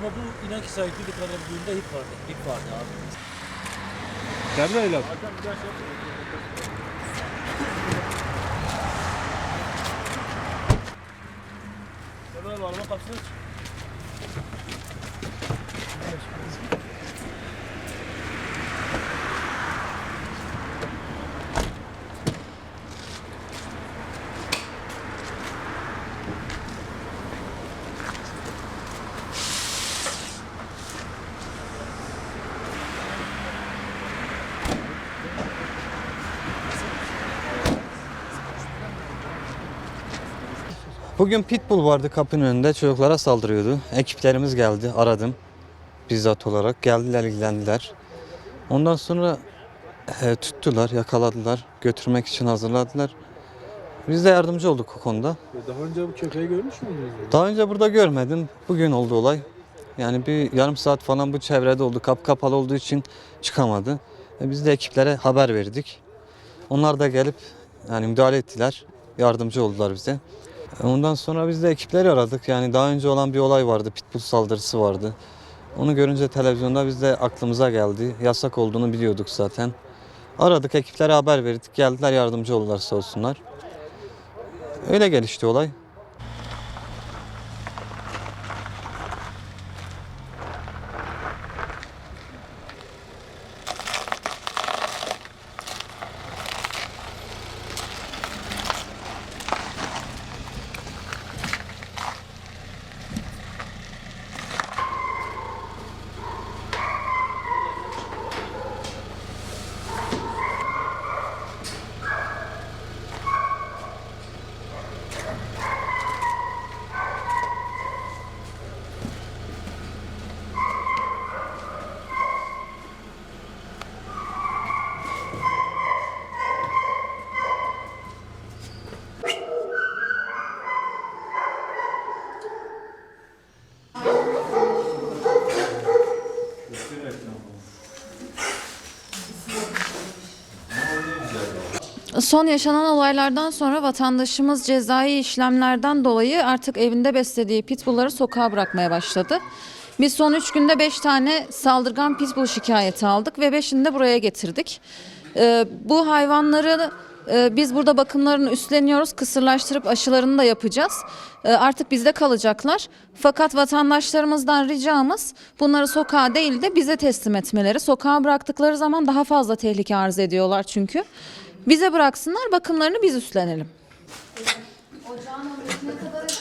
Ama bu inan ki sahipli kanalıbüğünde hip vardı. Hip vardı abi. Cemre ile. Hemen araba kapısını aç. Bugün pitbull vardı kapının önünde çocuklara saldırıyordu. Ekiplerimiz geldi aradım bizzat olarak geldiler ilgilendiler. Ondan sonra e, tuttular yakaladılar götürmek için hazırladılar. Biz de yardımcı olduk o konuda. Daha önce bu köpeği görmüş müydünüz? Daha önce burada görmedim. Bugün oldu olay. Yani bir yarım saat falan bu çevrede oldu. Kapı kapalı olduğu için çıkamadı. E, biz de ekiplere haber verdik. Onlar da gelip yani müdahale ettiler. Yardımcı oldular bize. Ondan sonra biz de ekipleri aradık. Yani daha önce olan bir olay vardı. Pitbull saldırısı vardı. Onu görünce televizyonda biz de aklımıza geldi. Yasak olduğunu biliyorduk zaten. Aradık ekiplere haber verdik. Geldiler yardımcı oldular sağ olsunlar. Öyle gelişti olay. Son yaşanan olaylardan sonra vatandaşımız cezai işlemlerden dolayı artık evinde beslediği pitbullları sokağa bırakmaya başladı. Biz son 3 günde 5 tane saldırgan pitbull şikayeti aldık ve 5'ini de buraya getirdik. Ee, bu hayvanları e, biz burada bakımlarını üstleniyoruz. Kısırlaştırıp aşılarını da yapacağız. Ee, artık bizde kalacaklar. Fakat vatandaşlarımızdan ricamız bunları sokağa değil de bize teslim etmeleri. Sokağa bıraktıkları zaman daha fazla tehlike arz ediyorlar çünkü. Bize bıraksınlar bakımlarını biz üstlenelim. Ocağın ne kadar